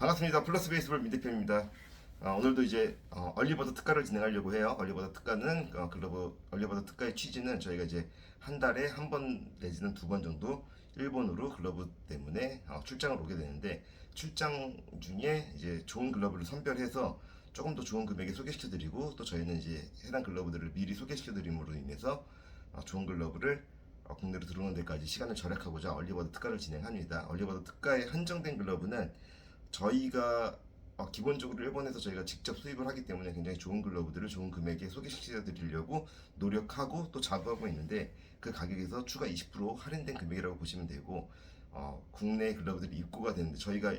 반갑습니다. 플러스 베이스볼 민대표입니다. 어, 오늘도 이제 어, 얼리버드 특가를 진행하려고 해요. 얼리버드 특가는 어, 글로브 얼리버드 특가의 취지는 저희가 이제 한 달에 한 번 내지는 두 번 정도 일본으로 글러브 때문에 어, 출장을 오게 되는데 출장 중에 이제 좋은 글러브를 선별해서 조금 더 좋은 금액에 소개시켜드리고 또 저희는 이제 해당 글러브들을 미리 소개시켜드림으로 인해서 어, 좋은 글러브를 어, 국내로 들어오는 데까지 시간을 절약하고자 얼리버드 특가를 진행합니다. 얼리버드 특가에 한정된 글러브는 저희가 어, 기본적으로 일본에서 저희가 직접 수입을 하기 때문에 굉장히 좋은 글러브들을 좋은 금액에 소개시켜 드리려고 노력하고 또 작업하고 있는데 그 가격에서 추가 20% 할인된 금액이라고 보시면 되고 어, 국내 글러브들이 입고가 되는데 저희가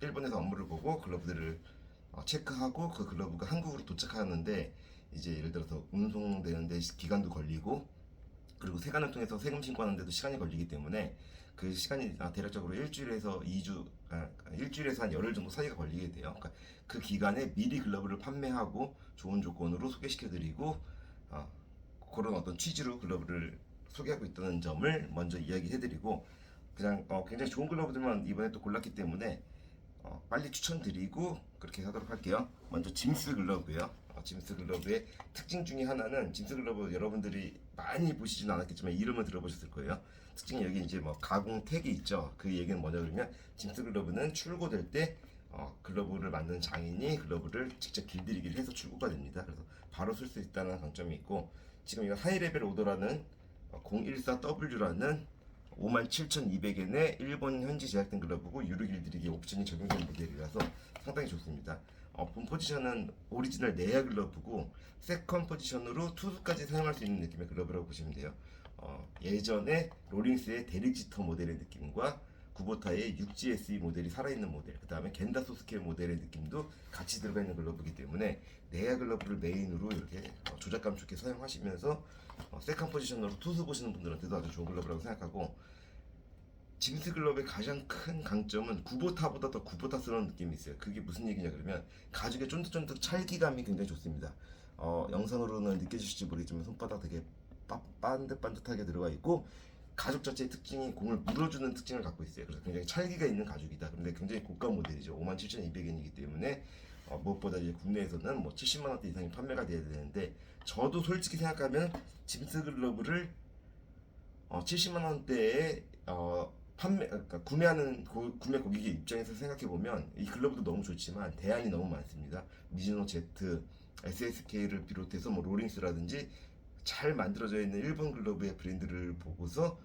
일본에서 업무를 보고 글러브들을 어, 체크하고 그 글러브가 한국으로 도착하는데 이제 예를 들어서 운송되는데 기간도 걸리고 그리고 세관을 통해서 세금 신고하는데도 시간이 걸리기 때문에 그 시간이 아, 대략적으로 일주일에서 2주, 아, 일주일에서 한 열흘 정도 사이가 걸리게 돼요. 그러니까 그 기간에 미리 글러브를 판매하고 좋은 조건으로 소개시켜드리고 어, 그런 어떤 취지로 글러브를 소개하고 있다는 점을 먼저 이야기해드리고 그냥 어, 굉장히 좋은 글러브들만 이번에 또 골랐기 때문에 어, 빨리 추천드리고 그렇게 하도록 할게요. 먼저 짐스 글러브요. 어, 짐스 글러브의 특징 중에 하나는 짐스 글러브 여러분들이 많이 보시지는 않았겠지만 이름을 들어보셨을 거예요. 특징이 여기 이제 뭐 가공 택이 있죠. 그 얘기는 뭐냐 그러면 짐스 글러브는 출고될 때 어, 글러브를 만드는 장인이 글러브를 직접 길들이기를 해서 출고가 됩니다. 그래서 바로 쓸 수 있다는 강점이 있고 지금 이거 하이레벨 오더라는 014W라는 57,200엔의 일본 현지 제작된 글러브고 유료 길들이기 옵션이 적용된 모델이라서 상당히 좋습니다. 어, 본 포지션은 오리지널 네야 글러브고 세컨 포지션으로 투수까지 사용할 수 있는 느낌의 글러브라고 보시면 돼요. 어, 예전에 롤링스의 데릭지터 모델의 느낌과 구보타의 6GSE 모델이 살아있는 모델, 그 다음에 겐다 소스케 모델의 느낌도 같이 들어가 있는 글러브이기 때문에 네야 글러브를 메인으로 이렇게 어, 조작감 좋게 사용하시면서 어, 세컨 포지션으로 투수 보시는 분들한테도 아주 좋은 글러브라고 생각하고 짐스 글러브의 가장 큰 강점은 구보타보다 더 구보타스러운 느낌이 있어요. 그게 무슨 얘기냐 그러면 가죽의 쫀득쫀득 찰기감이 굉장히 좋습니다. 어, 영상으로는 느껴지실지 모르겠지만 손바닥 되게 빠- 반듯반듯하게 들어가 있고 가죽 자체의 특징이 공을 물어주는 특징을 갖고 있어요. 그래서 굉장히 찰기가 있는 가죽이다. 근데 굉장히 고가 모델이죠. 57,200엔이기 때문에 어, 무엇보다 이제 국내에서는 뭐 70만 원대 이상이 판매가 돼야 되는데 저도 솔직히 생각하면 짐스 글러브를 어, 70만 원대에 어, 판매 그러니까 구매하는 고, 구매 고객의 입장에서 생각해 보면 이 글러브도 너무 좋지만 대안이 너무 많습니다. 미즈노 Z, SSK를 비롯해서 뭐 롤링스라든지 잘 만들어져 있는 일본 글러브의 브랜드를 보고서 어,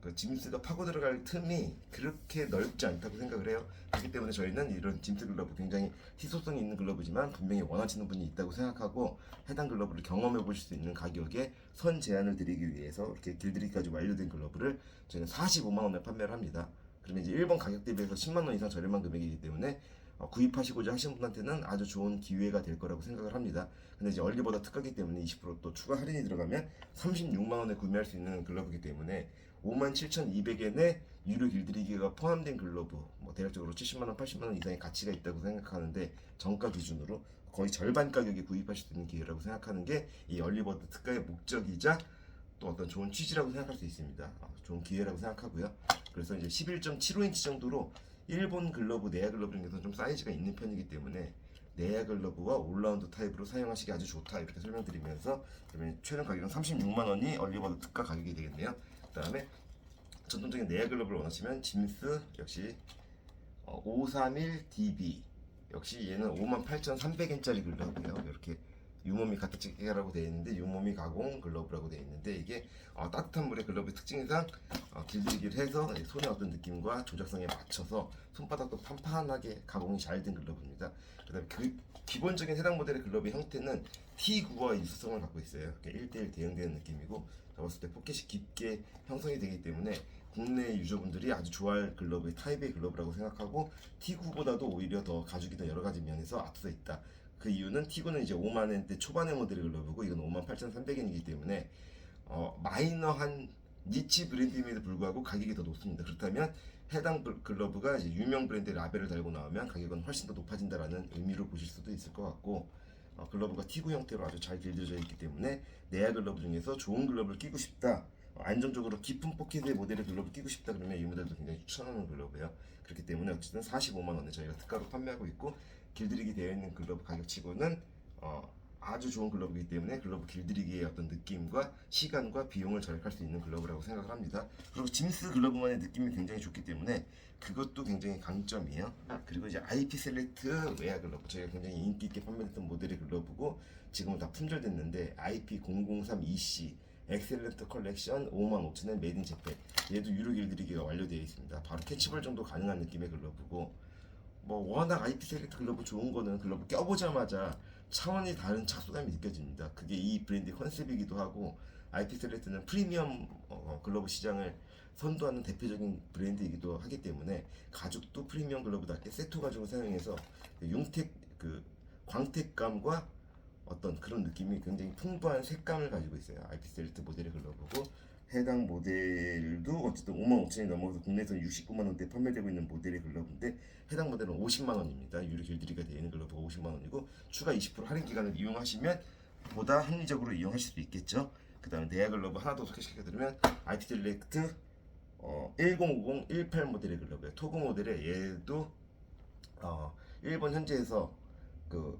그 짐스가 파고 들어갈 틈이 그렇게 넓지 않다고 생각을 해요. 그렇기 때문에 저희는 이런 짐스 글러브 굉장히 희소성이 있는 글러브지만 분명히 원하시는 분이 있다고 생각하고 해당 글러브를 경험해 보실 수 있는 가격에 선 제한을 드리기 위해서 이렇게 길들이기까지 완료된 글러브를 저희는 45만 원에 판매를 합니다. 그러면 이제 일본 가격 대비해서 10만 원 이상 저렴한 금액이기 때문에 어, 구입하시고자 하시는 분한테는 아주 좋은 기회가 될 거라고 생각을 합니다. 근데 이제 얼리보다 특가기 때문에 20%또 추가 할인이 들어가면 36만 원에 구매할 수 있는 글러브이기 때문에 57,200엔에 유료 길들이기가 포함된 글러브 뭐 대략적으로 70만 원, 80만 원 이상의 가치가 있다고 생각하는데 정가 기준으로 거의 절반 가격에 구입하실 수 있는 기회라고 생각하는 게 이 얼리버드 특가의 목적이자 또 어떤 좋은 취지라고 생각할 수 있습니다. 어, 좋은 기회라고 생각하고요. 그래서 이제 11.75인치 정도로 일본 글러브 네야 글러브 중에서 좀 사이즈가 있는 편이기 때문에 네야 글러브와 올라운드 타입으로 사용하시기 아주 좋다 이렇게 설명드리면서 그러면 최종 가격은 36만 원이 얼리버드 특가 가격이 되겠네요. 그 다음에 전통적인 네야 글러브를 원하시면 짐스 역시 어, 531DB 역시 얘는 58,300엔짜리 글러브예요. 이렇게 유모미 가타치기라고 되어 있는데 유모미 가공 글러브라고 되어 있는데 이게 어, 따뜻한 물의 글러브의 특징상 어, 길들이기를 해서 이 손의 어떤 느낌과 조작성에 맞춰서 손바닥도 판판하게 가공이 잘 된 글러브입니다. 그다음에 그 기본적인 해당 모델의 글러브의 형태는 T9와 일수성을 갖고 있어요. 1대1 대응되는 느낌이고 잡았을 때 포켓이 깊게 형성이 되기 때문에 국내 유저분들이 아주 좋아할 글러브의 타입의 글러브라고 생각하고 T9보다도 오히려 더 가죽이나 여러 가지 면에서 앞서 있다. 그 이유는 T9는 이제 5만 엔대 초반의 모델의 글러브고 이건 58,300엔이기 때문에 어, 마이너한 니치 브랜드임에도 불구하고 가격이 더 높습니다. 그렇다면 해당 글- 글러브가 이제 유명 브랜드의 라벨을 달고 나오면 가격은 훨씬 더 높아진다라는 의미로 보실 수도 있을 것 같고 어, 글러브가 T9 형태로 아주 잘 길들여져 있기 때문에 네야 글러브 중에서 좋은 글러브를 끼고 싶다. 안정적으로 깊은 포켓의 모델의 글러브 끼고 싶다 그러면 이 모델도 굉장히 추천하는 글러브예요. 그렇기 때문에 어쨌든 45만 원에 저희가 특가로 판매하고 있고 길들이기 되어 있는 글러브 가격치고는 어, 아주 좋은 글러브이기 때문에 글러브 길들이기의 어떤 느낌과 시간과 비용을 절약할 수 있는 글러브라고 생각을 합니다. 그리고 짐스 글러브만의 느낌이 굉장히 좋기 때문에 그것도 굉장히 강점이에요. 그리고 이제 IP 셀렉트 웨어 글러브 저희가 굉장히 인기 있게 판매했던 모델의 글러브고 지금은 다 품절됐는데 IP 003 EC 엑셀런트 컬렉션 55,000엔 메이드 인 재팬 얘도 유료 길들이기가 완료되어 있습니다. 바로 캐치볼 정도 가능한 느낌의 글러브고 뭐 워낙 IP 셀렉트 글러브 좋은 거는 글러브 껴보자마자 차원이 다른 착수감이 느껴집니다. 그게 이 브랜드의 컨셉이기도 하고 IP 셀렉트는 프리미엄 어, 글러브 시장을 선도하는 대표적인 브랜드이기도 하기 때문에 가죽도 프리미엄 글러브답게 세트 가죽을 사용해서 그 용택 그 광택감과 어떤 그런 느낌이 굉장히 풍부한 색감을 가지고 있어요. IP 셀렉트 모델의 글러브고 해당 모델도 어쨌든 5만 5천이 넘어서 국내에서 69만 원대 판매되고 있는 모델의 글러브인데 해당 모델은 50만 원입니다. 유료 길들이가 되어 있는 글러브가 50만 원이고 추가 20% 할인 기간을 이용하시면 보다 합리적으로 이용하실 수 있겠죠. 그 다음에 네아 글러브 하나 더 소개시켜드리면 IP 셀렉트 어, 1050 18 모델의 글러브예요. 토그 모델의 얘도 어, 일본 현지에서 그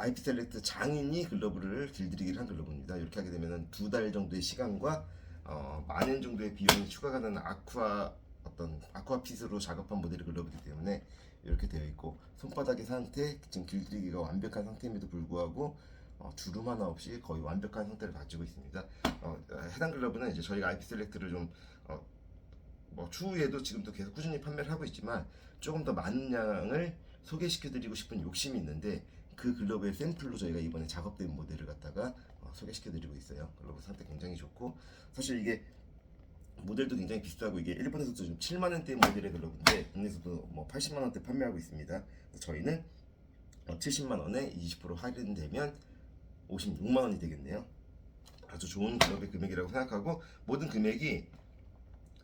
IP 셀렉트 장인이 글러브를 길들이기를 한 글러브입니다. 이렇게 하게 되면 두 달 정도의 시간과 어, 만엔 정도의 비용이 추가가 되는 아쿠아 어떤 아쿠아 핏으로 작업한 모델의 글러브이기 때문에 이렇게 되어 있고 손바닥의 상태 지금 길들이기가 완벽한 상태임에도 불구하고 어, 주름 하나 없이 거의 완벽한 상태를 가지고 있습니다. 어, 해당 글러브는 이제 저희가 IP 셀렉트를 좀 어, 뭐 추후에도 지금도 계속 꾸준히 판매를 하고 있지만 조금 더 많은 양을 소개시켜드리고 싶은 욕심이 있는데 그 글러브의 샘플로 저희가 이번에 작업된 모델을 갖다가 어, 소개시켜드리고 있어요. 글러브 상태 굉장히 좋고 사실 이게 모델도 굉장히 비싸고 이게 일본에서도 좀 7만 원대 모델의 글러브인데 국내에서도 뭐 80만 원대 판매하고 있습니다. 저희는 어, 70만 원에 20% 할인되면 56만 원이 되겠네요. 아주 좋은 글러브의 금액이라고 생각하고 모든 금액이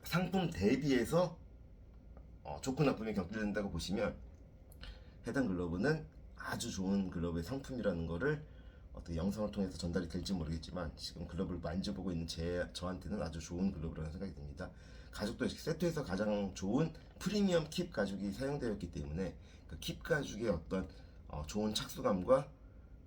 상품 대비해서 어, 좋고 나쁨이 격돌된다고 보시면 해당 글러브는 아주 좋은 글러브의 상품이라는 거를 어떻게 영상을 통해서 전달이 될지 모르겠지만 지금 글러브를 만져보고 있는 제 저한테는 아주 좋은 글러브라는 생각이 듭니다. 가죽도 세트에서 가장 좋은 프리미엄 킵 가죽이 사용되었기 때문에 그 킵 가죽의 어떤 어, 좋은 착수감과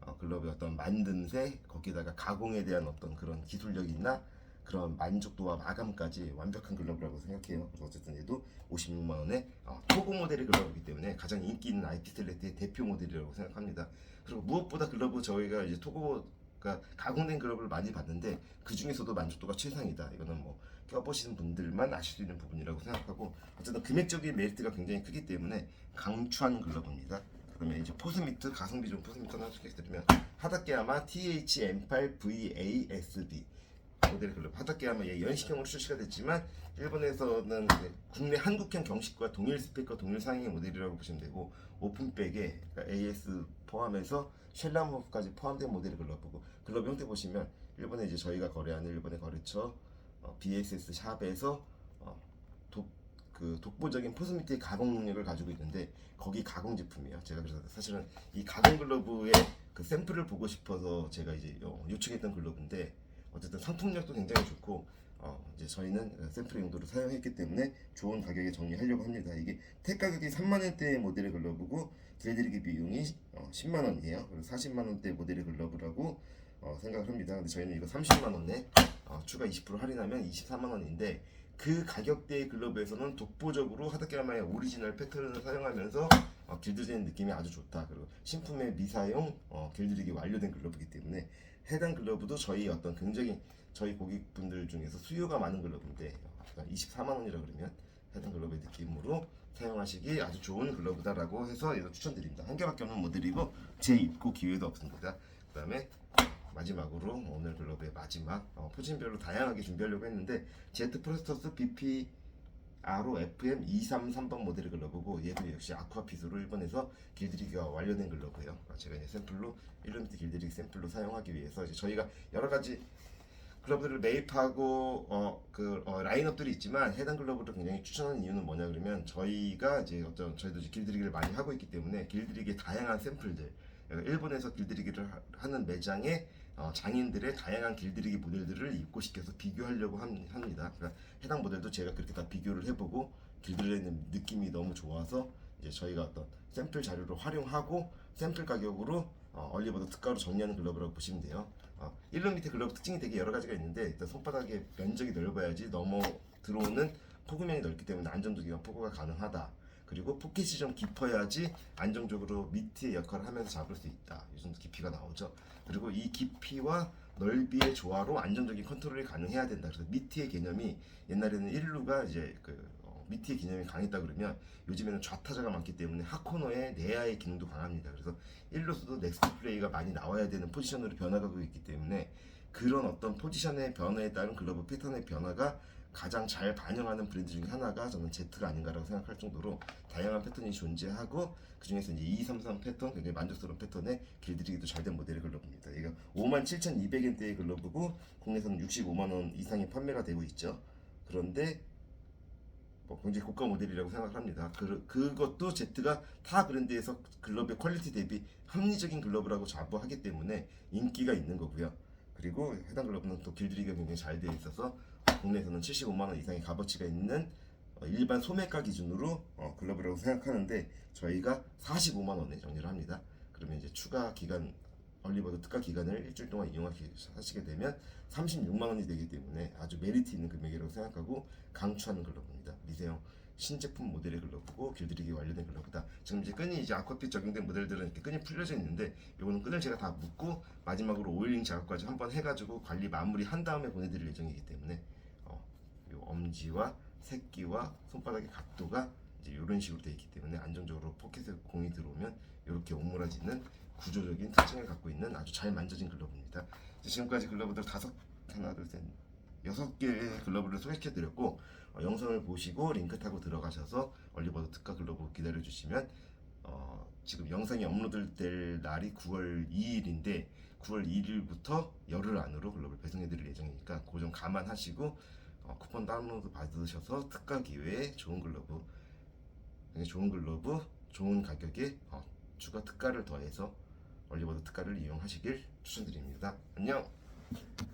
어, 글러브의 어떤 만듦새 거기다가 가공에 대한 어떤 그런 기술력이나 그런 만족도와 마감까지 완벽한 글러브라고 생각해요. 어쨌든 얘도 56만 원에 어, 토고 모델의 글러브이기 때문에 가장 인기 있는 IP 셀렉트의 대표 모델이라고 생각합니다. 그리고 무엇보다 글러브 저희가 이제 토고가 가공된 글러브를 많이 봤는데 그 중에서도 만족도가 최상이다. 이거는 뭐 껴보시는 분들만 아실 수 있는 부분이라고 생각하고 어쨌든 금액적인 메리트가 굉장히 크기 때문에 강추하는 글러브입니다. 그러면 이제 포스미트 가성비 좋은 포스미트 하나 소개해드리면 하다케야마 THM8VASB 모델 글러브 하다케야마 얘 연식형으로 출시가 됐지만 일본에서는 국내 한국형 경식과 동일 스펙과 동일 상향의 모델이라고 보시면 되고 오픈백에 그러니까 AS 포함해서 쉘람호프까지 포함된 모델의 글러브고 글러브 형태 보시면 일본에 이제 저희가 거래하는 일본의 거래처 어, BSS 샵에서 어, 독, 그 독보적인 포스미트의 가공 능력을 가지고 있는데 거기 가공 제품이에요. 제가 그래서 사실은 이 가공 글러브의 그 샘플을 보고 싶어서 제가 이제 요- 요청했던 글러브인데 어쨌든 상품력도 굉장히 좋고 어, 이제 저희는 샘플 용도로 사용했기 때문에 좋은 가격에 정리하려고 합니다. 이게 택 가격이 3만 원대 모델의 글러브고 길들이기 비용이 어, 10만 원이에요. 그리고 40만 원대 모델의 글러브라고 어, 생각을 합니다. 근데 저희는 이거 30만 원에 어, 추가 20% 할인하면 24만 원인데 그 가격대의 글러브에서는 독보적으로 하드캐라마의 오리지널 패턴을 사용하면서 어, 길들이는 느낌이 아주 좋다. 그리고 신품의 미사용 어, 길들이기 완료된 글러브이기 때문에 해당 글러브도 저희 어떤 굉장히 저희 고객분들 중에서 수요가 많은 글러브인데 어, 24만 원이라 그러면 해당 글러브의 느낌으로 사용하시기 아주 좋은 글러브다라고 해서 얘도 추천드립니다. 한 개밖에 없는 모델이고 제 입고 기회도 없습니다. 그 다음에 마지막으로 오늘 글러브의 마지막 어, 포진별로 다양하게 준비하려고 했는데 제트 프로스터스 BP RO FM 233번 모델의 글러브고 얘도 역시 아쿠아핏으로 일본에서 길들이기가 완료된 글러브예요. 어, 제가 이제 샘플로 1mm 길들이기 샘플로 사용하기 위해서 이제 저희가 여러 가지 글러브들을 매입하고 어, 그 어, 라인업들이 있지만 해당 글러브를 굉장히 추천하는 이유는 뭐냐 그러면 저희가 이제 어떤 저희도 이제 길들이기를 많이 하고 있기 때문에 길들이기의 다양한 샘플들 어, 일본에서 길들이기를 하- 하는 매장에 어, 장인들의 다양한 길들이기 모델들을 입고시켜서 비교하려고 함- 합니다. 그러니까 해당 모델도 제가 그렇게 다 비교를 해보고 길들이는 느낌이 너무 좋아서 이제 저희가 어떤 샘플 자료를 활용하고 샘플 가격으로 어, 얼리버드 특가로 정리하는 글러브라고 보시면 돼요. 어, 1로 밑에 글러브 특징이 되게 여러 가지가 있는데 일단 손바닥의 면적이 넓어야지 넘어 들어오는 포구면이 넓기 때문에 안정적인 포구가 가능하다. 그리고 포켓이 좀 깊어야지 안정적으로 미트의 역할을 하면서 잡을 수 있다. 이 정도 깊이가 나오죠. 그리고 이 깊이와 넓이의 조화로 안정적인 컨트롤이 가능해야 된다. 그래서 미트의 개념이 옛날에는 1루가 이제 그 어, 미트의 개념이 강했다 그러면 요즘에는 좌타자가 많기 때문에 하코너의 내야의 기능도 강합니다. 그래서 1루수도 넥스트 플레이가 많이 나와야 되는 포지션으로 변화가고 있기 때문에 그런 어떤 포지션의 변화에 따른 글러브 패턴의 변화가 가장 잘 반영하는 브랜드 중에 하나가 저는 Z가 아닌가라고 생각할 정도로 다양한 패턴이 존재하고 그 중에서 이제 233 패턴 굉장히 만족스러운 패턴에 길들이기도 잘 된 모델의 글러브입니다. 이거 57,200엔대의 글러브고 국내에서는 65만 원 이상이 판매가 되고 있죠. 그런데 뭐 굉장히 고가 모델이라고 생각합니다. 그, 그것도 Z가 타 브랜드에서 글러브의 퀄리티 대비 합리적인 글러브라고 자부하기 때문에 인기가 있는 거고요. 그리고 해당 글러브는 또 길들이기가 굉장히 잘 되어 있어서 국내에서는 75만 원 이상의 값어치가 있는 어, 일반 소매가 기준으로 어, 글러브라고 생각하는데 저희가 45만 원에 정리를 합니다. 그러면 이제 추가 기간 얼리버드 특가 기간을 일주일 동안 이용하시게 되면 36만 원이 되기 때문에 아주 메리트 있는 금액이라고 생각하고 강추하는 글러브입니다. 미세형 신제품 모델의 글러브고 길들이기 완료된 글러브다. 지금 이제 끈이 이제 아쿠아핏 적용된 모델들은 이렇게 끈이 풀려져 있는데 이거는 끈을 제가 다 묶고 마지막으로 오일링 작업까지 한번 해가지고 관리 마무리 한 다음에 보내드릴 예정이기 때문에 어, 요 엄지와 새끼와 손바닥의 각도가 이제 이런 식으로 되어 있기 때문에 안정적으로 포켓에 공이 들어오면 이렇게 오므라지는 구조적인 특징을 갖고 있는 아주 잘 만져진 글러브입니다. 지금까지 글러브들 다섯 하나 둘셋 여섯 개의 글러브를 소개시켜 드렸고 어, 영상을 보시고 링크 타고 들어가셔서 얼리버드 특가 글러브 기다려 주시면 어, 지금 영상이 업로드될 날이 9월 2일인데 9월 2일부터 열흘 안으로 글러브를 배송해 드릴 예정이니까 그점 감안하시고 어, 쿠폰 다운로드 받으셔서 특가 기회에 좋은 글러브 굉장히 좋은 글러브 좋은 가격에 어, 추가 특가를 더해서 얼리버드 특가를 이용하시길 추천드립니다. 안녕.